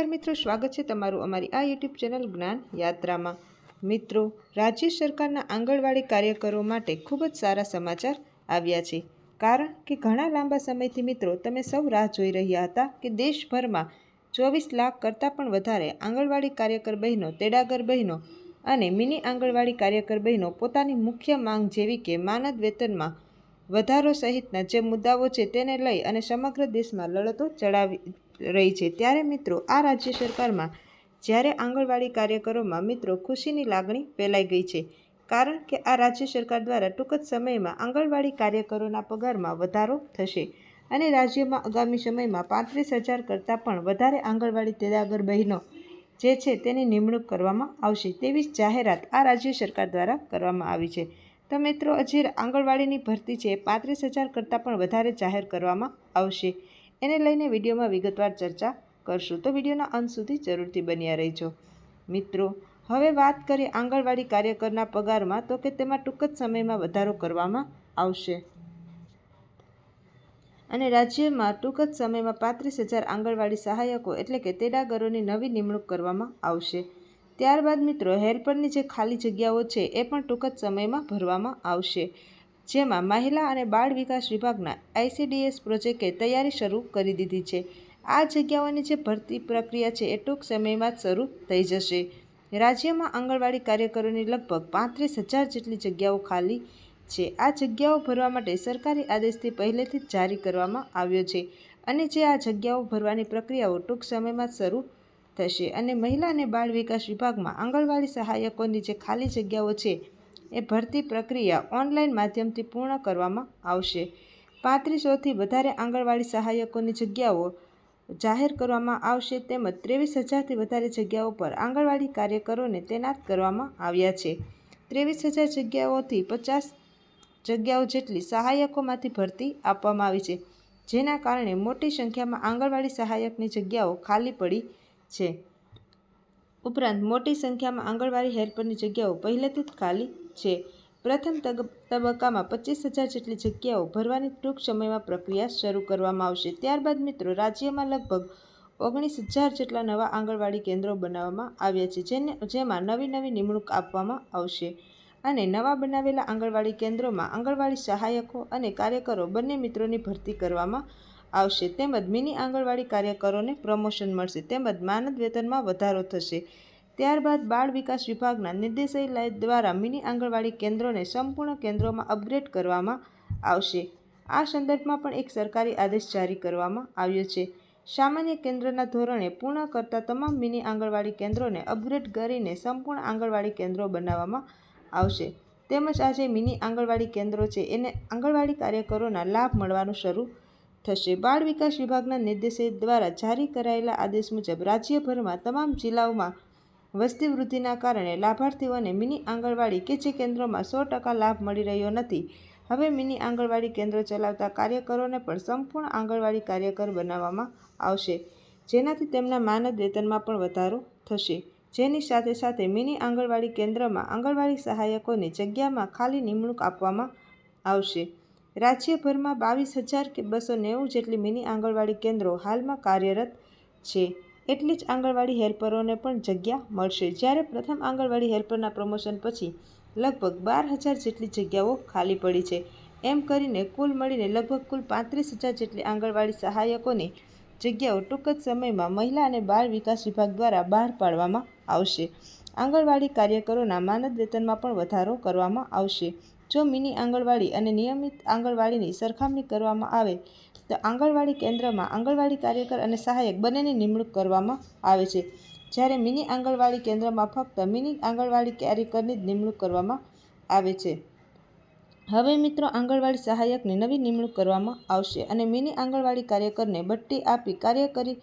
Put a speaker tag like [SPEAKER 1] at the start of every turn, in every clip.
[SPEAKER 1] નમસ્કાર મિત્રો, સ્વાગત છે તમારું અમારી આ યુટ્યુબ ચેનલ જ્ઞાન યાત્રામાં. મિત્રો, રાજ્ય સરકારના આંગણવાડી કાર્યકરો માટે ખૂબ જ સારા સમાચાર આવ્યા છે. કારણ કે ઘણા લાંબા સમયથી મિત્રો, તમે સૌ રાહ જોઈ રહ્યા હતા કે દેશભરમાં ચોવીસ લાખ કરતાં પણ વધારે આંગણવાડી કાર્યકર બહેનો, તેડાગર બહેનો અને મિની આંગણવાડી કાર્યકર બહેનો પોતાની મુખ્ય માંગ જેવી કે માનદ વેતનમાં વધારો સહિતના જે મુદ્દાઓ છે તેને લઈ અને સમગ્ર દેશમાં લડતો ચડાવી રહી છે. ત્યારે મિત્રો, આ રાજ્ય સરકારમાં જ્યારે આંગણવાડી કાર્યકરોમાં મિત્રો ખુશીની લાગણી ફેલાઈ ગઈ છે. કારણ કે આ રાજ્ય સરકાર દ્વારા ટૂંક જ સમયમાં આંગણવાડી કાર્યકરોના પગારમાં વધારો થશે અને રાજ્યમાં આગામી સમયમાં પાંત્રીસ હજાર કરતાં પણ વધારે આંગણવાડી તેદાગર બહેનો જે છે તેની નિમણૂક કરવામાં આવશે તેવી જાહેરાત આ રાજ્ય સરકાર દ્વારા કરવામાં આવી છે. તો મિત્રો હજી આંગણવાડીની ભરતી છે, પાંત્રીસ હજાર કરતાં પણ વધારે જાહેર કરવામાં આવશે. એને લઈને વિડીયોમાં વિગતવાર ચર્ચા કરશું. તો વિડીયોના અંત સુધી જરૂરથી બન્યા રહેજો. મિત્રો, હવે વાત કરીએ આંગણવાડી કાર્યકરના પગારમાં, તો કે તેમાં ટૂંક જ સમયમાં વધારો કરવામાં આવશે. અને રાજ્યમાં ટૂંક જ સમયમાં પાંત્રીસ હજાર આંગણવાડી સહાયકો, એટલે કે તેડાગરોની નવી નિમણૂક કરવામાં આવશે. ત્યારબાદ મિત્રો હેલ્પરની જે ખાલી જગ્યાઓ છે એ પણ ટૂંક જ સમયમાં ભરવામાં આવશે. જેમાં મહિલા અને બાળ વિકાસ વિભાગના આઈસીડીએસ પ્રોજેક્ટે તૈયારી શરૂ કરી દીધી છે. આ જગ્યાઓની જે ભરતી પ્રક્રિયા છે એ ટૂંક સમયમાં જ શરૂ થઈ જશે. રાજ્યમાં આંગણવાડી કાર્યકરોની લગભગ પાંત્રીસ હજાર જેટલી જગ્યાઓ ખાલી છે. આ જગ્યાઓ ભરવા માટે સરકારી આદેશથી પહેલેથી જ જારી કરવામાં આવ્યો છે. અને જે આ જગ્યાઓ ભરવાની પ્રક્રિયાઓ ટૂંક સમયમાં શરૂ થશે અને મહિલા અને બાળ વિકાસ વિભાગમાં આંગણવાડી સહાયકોની જે ખાલી જગ્યાઓ છે, એ ભરતી પ્રક્રિયા ઓનલાઈન માધ્યમથી પૂર્ણ કરવામાં આવશે. પાંત્રીસોથી વધારે આંગણવાડી સહાયકોની જગ્યાઓ જાહેર કરવામાં આવશે તેમજ ત્રેવીસ હજારથી વધારે જગ્યાઓ પર આંગણવાડી કાર્યકરોને તૈનાત કરવામાં આવ્યા છે. ત્રેવીસ હજાર જગ્યાઓથી પચાસ જગ્યાઓ જેટલી સહાયકોમાંથી ભરતી આપવામાં આવી છે, જેના કારણે મોટી સંખ્યામાં આંગણવાડી સહાયકની જગ્યાઓ ખાલી પડી છે. ઉપરાંત, મોટી સંખ્યામાં આંગણવાડી હેલ્પરની જગ્યાઓ પહેલેથી જ ખાલી છે. પ્રથમ તબક્કામાં પચીસ હજાર જેટલી જગ્યાઓ ભરવાની ટૂંક સમયમાં પ્રક્રિયા શરૂ કરવામાં આવશે. ત્યારબાદ, મિત્રો, રાજ્યમાં લગભગ ઓગણીસ હજાર જેટલા નવા આંગણવાડી કેન્દ્રો બનાવવામાં આવ્યા છે, જેને, જેમાં નવી નવી નિમણૂક આપવામાં આવશે. અને નવા બનાવેલા આંગણવાડી કેન્દ્રોમાં આંગણવાડી સહાયકો અને કાર્યકરો બંને મિત્રોની ભરતી કરવામાં આવશે. તેમજ મિની આંગણવાડી કાર્યકરોને પ્રમોશન મળશે. તેમજ માનદ વેતનમાં વધારો થશે. ત્યારબાદ બાળ વિકાસ વિભાગના નિર્દેશાલય દ્વારા મિની આંગણવાડી કેન્દ્રોને સંપૂર્ણ કેન્દ્રોમાં અપગ્રેડ કરવામાં આવશે. આ સંદર્ભમાં પણ એક સરકારી આદેશ જારી કરવામાં આવ્યો છે. સામાન્ય કેન્દ્રના ધોરણે પૂર્ણ કરતા તમામ મિની આંગણવાડી કેન્દ્રોને અપગ્રેડ કરીને સંપૂર્ણ આંગણવાડી કેન્દ્રો બનાવવામાં આવશે. તેમજ આ જે મિની આંગણવાડી કેન્દ્રો છે. એને આંગણવાડી કાર્યકરોના લાભ મળવાનું શરૂ થશે. બાળ વિકાસ વિભાગના નિર્દેશક દ્વારા જારી કરાયેલા આદેશ મુજબ રાજ્યભરમાં તમામ જિલ્લાઓમાં વસ્તી વૃદ્ધિના કારણે લાભાર્થીઓને મિની આંગણવાડી કે જે કેન્દ્રોમાં સો ટકા લાભ મળી રહ્યો નથી. હવે મિની આંગણવાડી કેન્દ્રો ચલાવતા કાર્યકરોને પણ સંપૂર્ણ આંગણવાડી કાર્યકર બનાવવામાં આવશે, જેનાથી તેમના માનદ વેતનમાં પણ વધારો થશે. જેની સાથે સાથે મિની આંગણવાડી કેન્દ્રમાં આંગણવાડી સહાયકોની જગ્યામાં ખાલી નિમણૂક આપવામાં આવશે. રાજ્યભરમાં બાવીસ હજાર કે બસો નેવું જેટલી મિની આંગણવાડી કેન્દ્રો હાલમાં કાર્યરત છે. એટલી જ આંગણવાડી હેલ્પરોને પણ જગ્યા મળશે. જ્યારે પ્રથમ આંગણવાડી હેલ્પરના પ્રમોશન પછી લગભગ બાર હજાર જેટલી જગ્યાઓ ખાલી પડી છે. એમ કરીને કુલ મળીને લગભગ કુલ પાંત્રીસ હજાર જેટલી આંગણવાડી સહાયકોની જગ્યાઓ ટૂંક જ સમયમાં મહિલા અને બાળ વિકાસ વિભાગ દ્વારા બહાર પાડવામાં આવશે. આંગણવાડી કાર્યકરોના માનદ વેતનમાં પણ વધારો કરવામાં આવશે. જો મિની આંગણવાડી અને નિયમિત આંગણવાડીની સરખામણી કરવામાં આવે, તો આંગણવાડી કેન્દ્રમાં આંગણવાડી કાર્યકર અને સહાયક બંનેની નિમણૂક કરવામાં આવે છે. જ્યારે મિની આંગણવાડી કેન્દ્રમાં ફક્ત મિની આંગણવાડી કાર્યકરની જ નિમણૂક કરવામાં આવે છે. હવે મિત્રો, આંગણવાડી સહાયકની નવી નિમણૂક કરવામાં આવશે અને મિની આંગણવાડી કાર્યકરને બટ્ટી આપી કાર્યકરી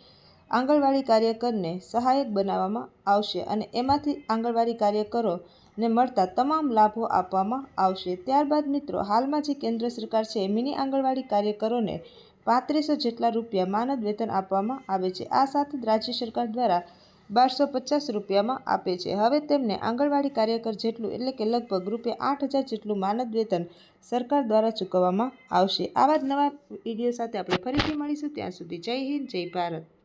[SPEAKER 1] આંગણવાડી કાર્યકરને સહાયક બનાવવામાં આવશે અને એમાંથી આંગણવાડી કાર્યકરોને મળતા તમામ લાભો આપવામાં આવશે. ત્યારબાદ મિત્રો, હાલમાં જે કેન્દ્ર સરકાર છે, મિની આંગણવાડી કાર્યકરોને પાંત્રીસો જેટલા રૂપિયા માનદ વેતન આપવામાં આવે છે. આ સાથે રાજ્ય સરકાર દ્વારા બારસો પચાસ રૂપિયામાં આપે છે. હવે તેમને આંગણવાડી કાર્યકર જેટલું, એટલે કે લગભગ રૂપિયા આઠ હજાર જેટલું માનદ વેતન સરકાર દ્વારા ચૂકવવામાં આવશે. આવા જ નવા વીડિયો સાથે આપણે ફરીથી મળીશું. ત્યાં સુધી જય હિન્દ, જય ભારત.